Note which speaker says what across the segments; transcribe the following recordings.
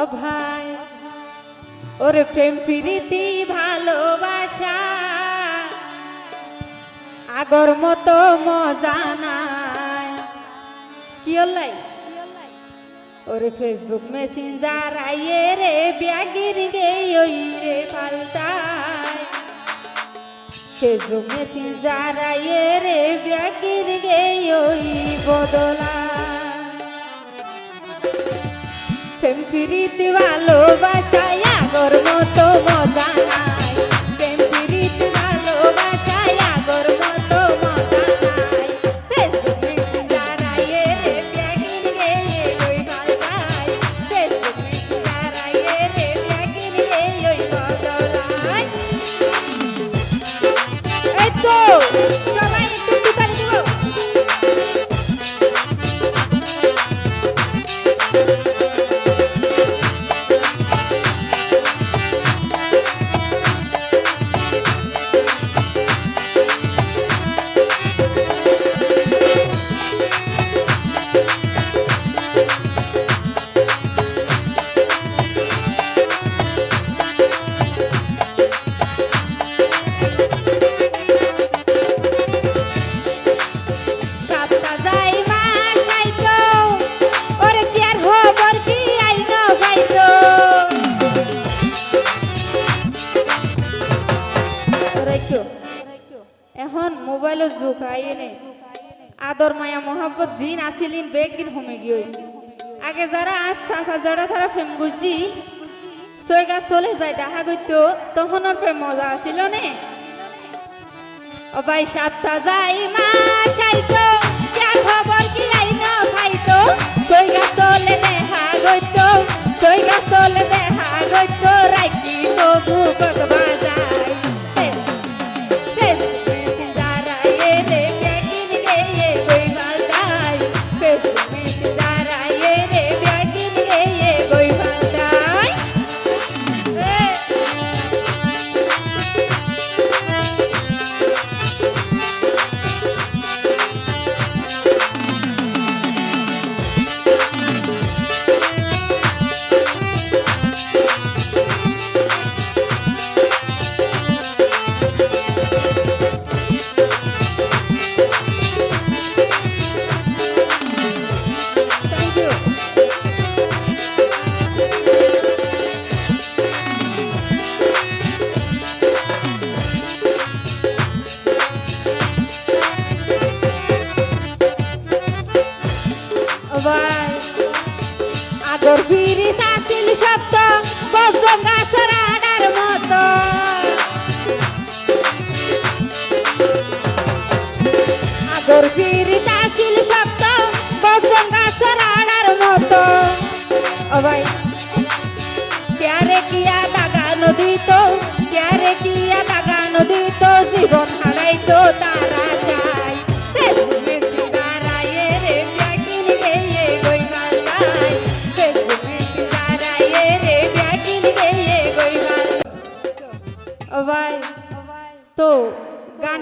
Speaker 1: ও ভাই ওরে প্রেম, প্রীতি, ভালোবাসা, আগর মতো মজা নাই। কি হলাই ওরে ফেসবুক মেসেঞ্জার আইয়ে রে, ব্যাগির গে ওই রে পাল্টায়। ফেসবুক মেসেঞ্জার আইয়ে রে, ব্যাগির গে ওই বদলায়। প্রেম প্রীতি ভালোবাসায় আইনে আদর মায়া মোহাম্মত জিন আসিলিন বেগ দিন হোমে গিয়ে। আগে যারা আচ্ছা আচ্ছা যারা তারা ফেম গুজি সই গাছ তলে যায় ডাহা গইতো তখন ওর প্রেম মজা আসিল নে? ও ভাই সাতটা যাই মাস আইতো যার খবর কি আইন ভাইতো সই গাছ তলে দেখা গইতো সই গাছ তলে দেখা গইতো রাইকি তো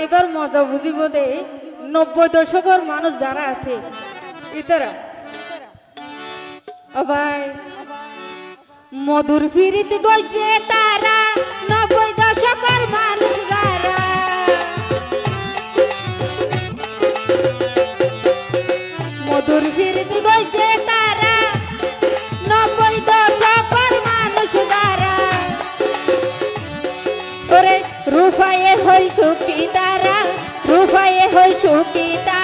Speaker 1: এবার মজা বুঝিব দে। নব্বই দশকের মানুষ যারা আছে ইতারা ভাই মধুর ফিরিতে গইছে তারা নব্বই দশকের মানুষ মধুর ফিরিতে গইছে তারা। নব্বই দশকর মানুষ যারা। ওরে রুফায়ে হই সুখী তারা রুফায়ে হই সুখী তারা